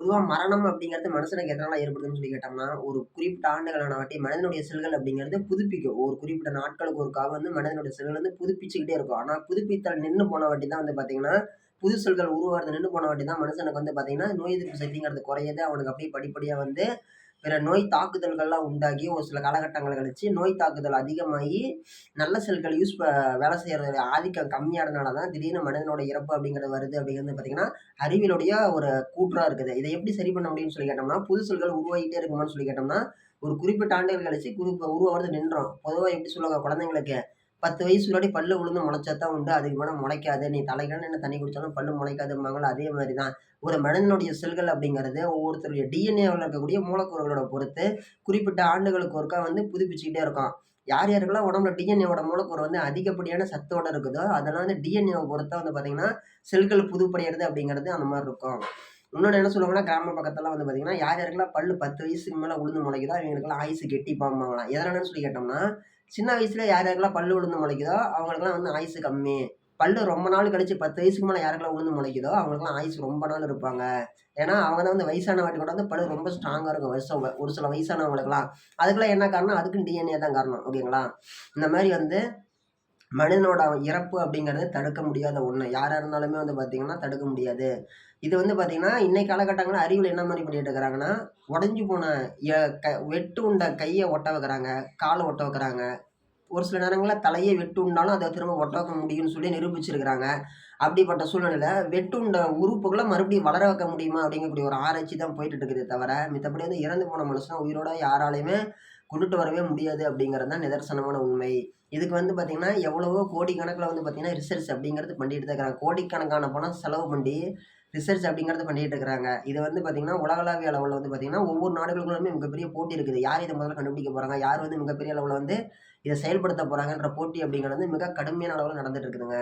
பொதுவாக மரணம் அப்படிங்கிறது மனுஷனுக்கு எதனால் ஏற்படுதுன்னு சொல்லி கேட்டோம்னா, ஒரு குறிப்பிட்ட ஆண்டுகளான வாட்டி மனிதனுடைய செல்கள் அப்படிங்கிறது புதுப்பிக்கும். ஒரு குறிப்பிட்ட நாட்களுக்கு ஒரு ஒருக்காக வந்து மனிதனுடைய செல்கள் வந்து புதுப்பிச்சுக்கிட்டே இருக்கும். ஆனால் புதுப்பித்தல் நின்று போன வாட்டி தான் வந்து பார்த்தீங்கன்னா, புது செல்கள் உருவாகிறது நின்று போன வாட்டி தான் மனுஷனுக்கு வந்து பார்த்தீங்கன்னா, நோய் எதிர்ப்பு சக்திங்கிறது குறையது அவனுக்கு அப்படியே படிப்படியாக வந்து பிற நோய் தாக்குதல்கள்லாம் உண்டாகி ஒரு சில காலகட்டங்கள் கழிச்சு நோய் தாக்குதல் அதிகமாகி நல்ல செல்கள் யூஸ் ப வேலை செய்கிற ஆதிக்கம் கம்மியானதுனால தான் திடீர்னு மனிதனோட இறப்பு அப்படிங்கிறது வருது அப்படிங்கிறது பார்த்தீங்கன்னா, அறிவியலுடைய ஒரு கூற்றாக இருக்குது. இதை எப்படி சரி பண்ண முடியும்னு சொல்லி கேட்டோம்னா, புது செல்கள் உருவாகிட்டே இருக்குமான்னு சொல்லி கேட்டோம்னா, ஒரு குறிப்பிட்ட ஆண்டுகள் கழிச்சு குறிப்பாக உருவாகுறது நின்றோம் பொதுவாக எப்படி சொல்லுவாங்க குழந்தைங்களுக்கு, 10 வயசு முன்னாடி பல்லு உளுந்து முளைச்சா தான் உண்டு. அதுக்கு மேலே முளைக்காது. நீ தலைகீழ என்ன தண்ணி குடித்தாலும் பல்லு முளைக்காதும்பாங்கல்ல, அதே மாதிரி தான். ஒரு மனிதனுடைய செல்கள் அப்படிங்கிறது ஒவ்வொருத்தருடைய டிஎன்ஏவில் இருக்கக்கூடிய மூலக்கூறுகளோட பொறுத்து குறிப்பிட்ட ஆண்டுகளுக்கு ஒருக்கா வந்து புதுப்பிச்சுக்கிட்டே இருக்கும். யார் யாருக்கெல்லாம் உடம்புல டிஎன்ஏவோட மூலக்கூறு வந்து அதிகப்படியான சத்தோடு இருக்குதோ, அதெல்லாம் வந்து டிஎன்ஏவை பொறுத்தா வந்து பார்த்தீங்கன்னா, செல்கள் புதுப்படையறது அப்படிங்கிறது அந்த மாதிரி இருக்கும். இன்னொன்னு என்ன சொல்லுவாங்கன்னா, கிராம பக்கத்தில் வந்து பார்த்தீங்கன்னா, யார் யாருக்கெல்லாம் பல்லு 10 வயசுக்கு மேலே உழுந்து முளைக்குதோ, அவங்களுக்கெல்லாம் ஆயுசு கெட்டிப்பாம்பாங்களாம். எதனாலன்னு சொல்லி கேட்டோம்னா, சின்ன வயசுல யார் யாருக்கெல்லாம் பல்லு விழுந்து முளைக்குதோ, அவங்களுக்குலாம் வந்து ஆயுசு கம்மி. பல்லு ரொம்ப நாள் கழிச்சு 10 வயசுக்கு மேலே யாருக்கெல்லாம் உளுந்து முளைக்குதோ, அவங்களுக்குலாம் ஆயுசு ரொம்ப நாள் இருப்பாங்க. ஏன்னா, அவங்க தான் வந்து வயசான வாட்டி கூட வந்து பல்லு ரொம்ப ஸ்ட்ராங்காக இருக்கும். வருஷம் ஒரு சில வயசானவங்களுக்குலாம் அதுக்கெல்லாம் என்ன காரணம்? அதுக்கும் டிஎன்ஏ தான் காரணம். ஓகேங்களா? இந்த மாதிரி வந்து மனிதனோட இறப்பு அப்படிங்கிறது தடுக்க முடியாத ஒன்று யாராக இருந்தாலுமே வந்து பார்த்திங்கன்னா தடுக்க முடியாது. இது வந்து பார்த்திங்கன்னா இன்னைய காலகட்டங்களில் அறிவியல் என்ன மாதிரி பண்ணிட்டு இருக்கிறாங்கன்னா, உடஞ்சி போன க வெட்டு உண்ட கையை ஒட்ட வைக்கிறாங்க. காலை ஒட்ட வைக்கிறாங்க. ஒரு சில நேரங்களில் தலையை வெட்டு உண்டாலும் அதை திரும்ப ஒட்ட வைக்க முடியும்னு சொல்லி நிரூபிச்சிருக்கிறாங்க. அப்படிப்பட்ட சூழ்நிலையில வெட்டுண்ட உறுப்புகளை மறுபடியும் வளர வைக்க முடியுமா? அப்படிங்கக்கூடிய ஒரு ஆராய்ச்சி தான் போயிட்டு இருக்குதே தவிர, மித்தபடி வந்து இறந்து போன மனுஷன் உயிரோட யாராலையுமே கொண்டுட்டு வரவே முடியாது அப்படிங்கிறது தான் நிதர்சனமான உண்மை. இதுக்கு வந்து பார்த்திங்கன்னா எவ்வளவோ கோடிக்கணக்கில் வந்து பார்த்திங்கன்னா ரிசர்ச் அப்படிங்கிறது பண்ணிட்டு தான் இருக்கிறாங்க. கோடிக்கணக்கான பணம் செலவு பண்ணி ரிசர்ச் அப்படிங்கிறது பண்ணிகிட்டு இருக்கிறாங்க. இது வந்து பார்த்தீங்கன்னா, உலகளாவிய அளவில் வந்து பார்த்திங்கன்னா ஒவ்வொரு நாடுகளுக்குள்ளுமே மிகப்பெரிய போட்டி இருக்குது. யார் இதை முதல்ல கண்டுபிடிக்க போகிறாங்க யார் வந்து மிகப்பெரிய அளவில் வந்து இதை செயல்படுத்த போகிறாங்கன்ற போட்டி அப்படிங்கிறது வந்து மிக கடுமையான அளவில் நடந்துகிட்டு இருக்குதுங்க.